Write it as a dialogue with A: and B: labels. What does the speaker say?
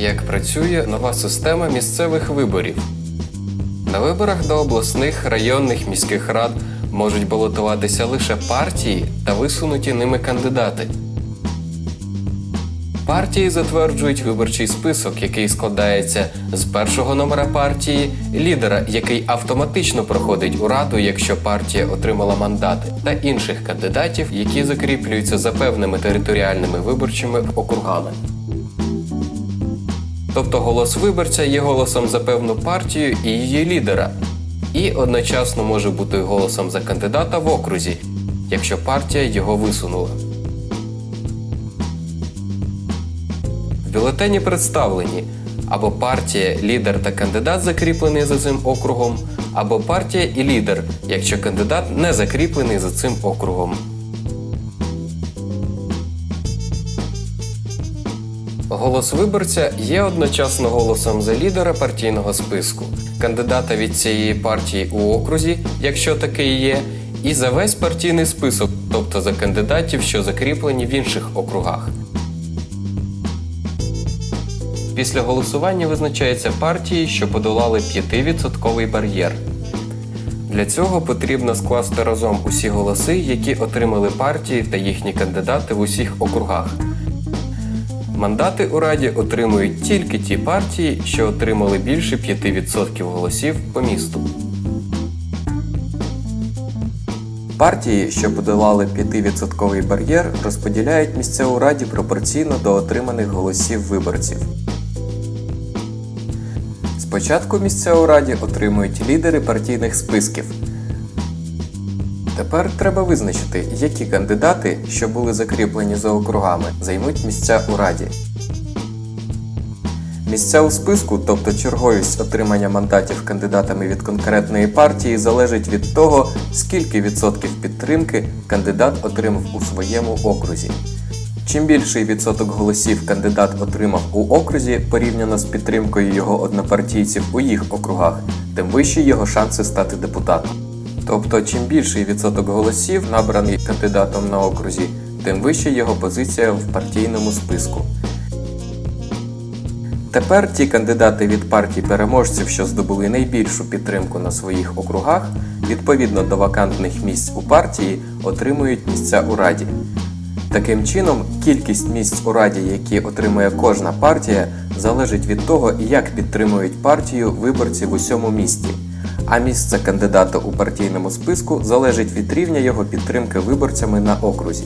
A: Як працює нова система місцевих виборів? На виборах до обласних, районних міських рад можуть балотуватися лише партії та висунуті ними кандидати. Партії затверджують виборчий список, який складається з першого номера партії, лідера, який автоматично проходить у раду, якщо партія отримала мандати, та інших кандидатів, які закріплюються за певними територіальними виборчими округами. Тобто голос виборця є голосом за певну партію і її лідера, і одночасно може бути голосом за кандидата в окрузі, якщо партія його висунула. В бюлетені представлені або партія, лідер та кандидат закріплений за цим округом, або партія і лідер, якщо кандидат не закріплений за цим округом. Голос виборця є одночасно голосом за лідера партійного списку, кандидата від цієї партії у окрузі, якщо такий є, і за весь партійний список, тобто за кандидатів, що закріплені в інших округах. Після голосування визначаються партії, що подолали 5% бар'єр. Для цього потрібно скласти разом усі голоси, які отримали партії та їхні кандидати в усіх округах. Мандати у Раді отримують тільки ті партії, що отримали більше 5% голосів по місту. Партії, що подолали 5% бар'єр, розподіляють місця у Раді пропорційно до отриманих голосів виборців. Спочатку місця у Раді отримують лідери партійних списків. Тепер треба визначити, які кандидати, що були закріплені за округами, займуть місця у Раді. Місця у списку, тобто черговість отримання мандатів кандидатами від конкретної партії, залежить від того, скільки відсотків підтримки кандидат отримав у своєму окрузі. Чим більший відсоток голосів кандидат отримав у окрузі порівняно з підтримкою його однопартійців у їх округах, тим вищі його шанси стати депутатом. Тобто, чим більший відсоток голосів набраний кандидатом на окрузі, тим вища його позиція в партійному списку. Тепер ті кандидати від партій переможців, що здобули найбільшу підтримку на своїх округах, відповідно до вакантних місць у партії, отримують місця у раді. Таким чином, кількість місць у раді, які отримує кожна партія, залежить від того, як підтримують партію виборці в усьому місті. А місце кандидата у партійному списку залежить від рівня його підтримки виборцями на окрузі.